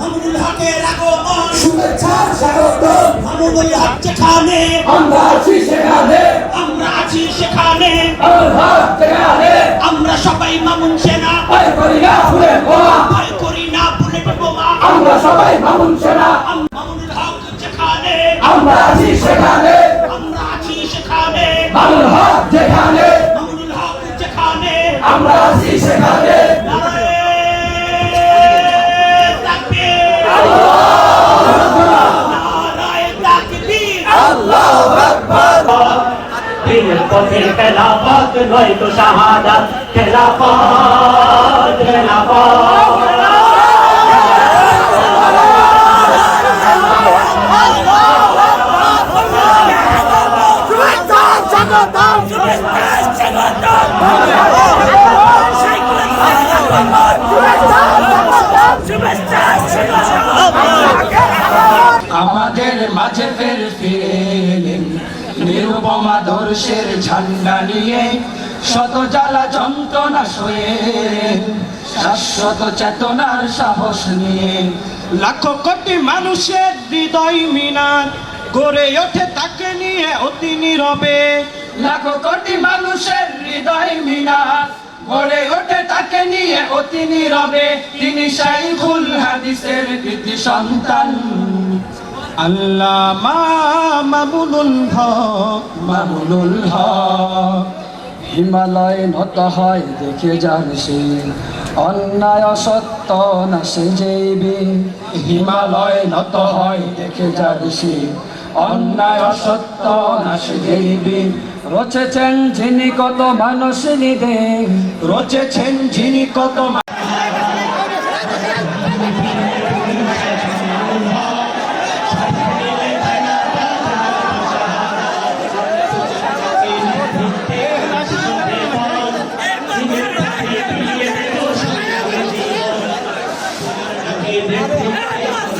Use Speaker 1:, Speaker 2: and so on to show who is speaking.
Speaker 1: মামুনুল হকের আগমন
Speaker 2: শুভেচ্ছা স্বাগত।
Speaker 1: মামুনুল হক যেখানে
Speaker 2: আমরা আছি সেখানে।
Speaker 1: আমরা আছি সেখানে। আমরা সবাই মামুন সেনা।
Speaker 2: ভয় করি না ফুলে বোমা।
Speaker 1: ভয় করি না বুলেট বোমা।
Speaker 2: আমরা সবাই মামুন সেনা।
Speaker 1: মামুনুল হক যেখানে
Speaker 2: আমরা আছি সেখানে।
Speaker 1: আমরা আছি সেখানে।
Speaker 2: মামুন হক যেখানে।
Speaker 1: মামুনুল হক যেখানে
Speaker 2: আমরা আল্লাহু আকবার
Speaker 3: দিনের পথে খেলাফত নয় তো
Speaker 2: আমাদের মাঝে ফের ফিরে নিরুপম আদর্শের ঝান্ডা নিয়ে শত জ্বালা যন্ত্রণা সয়ে, শাশ্বত চেতনার সাহস নিয়ে। লাখো কোটি মানুষের হৃদয় মিনার গড়ে ওঠে তাকে নিয়ে অতি নীরবে। লাখো কোটি মানুষের হৃদয় মিনার গড়ে ওঠে তাকে নিয়ে অতি নীরবে। তিনি শাইখুল হাদিসের কৃতি সন্তান। আল্লামা মামুনুল হক। মামুনুল হক। হিমালয় নত হয় দেখে যান সে। অন্যায় অসত্য না সে যেইবে হিমালয় নত হয় দেখে যান সে। অন্যায় অসত্য না সে যেইবে রচেছেন যিনি কত মানুষ নিদে। রচেছেন যিনি কত É, nossa.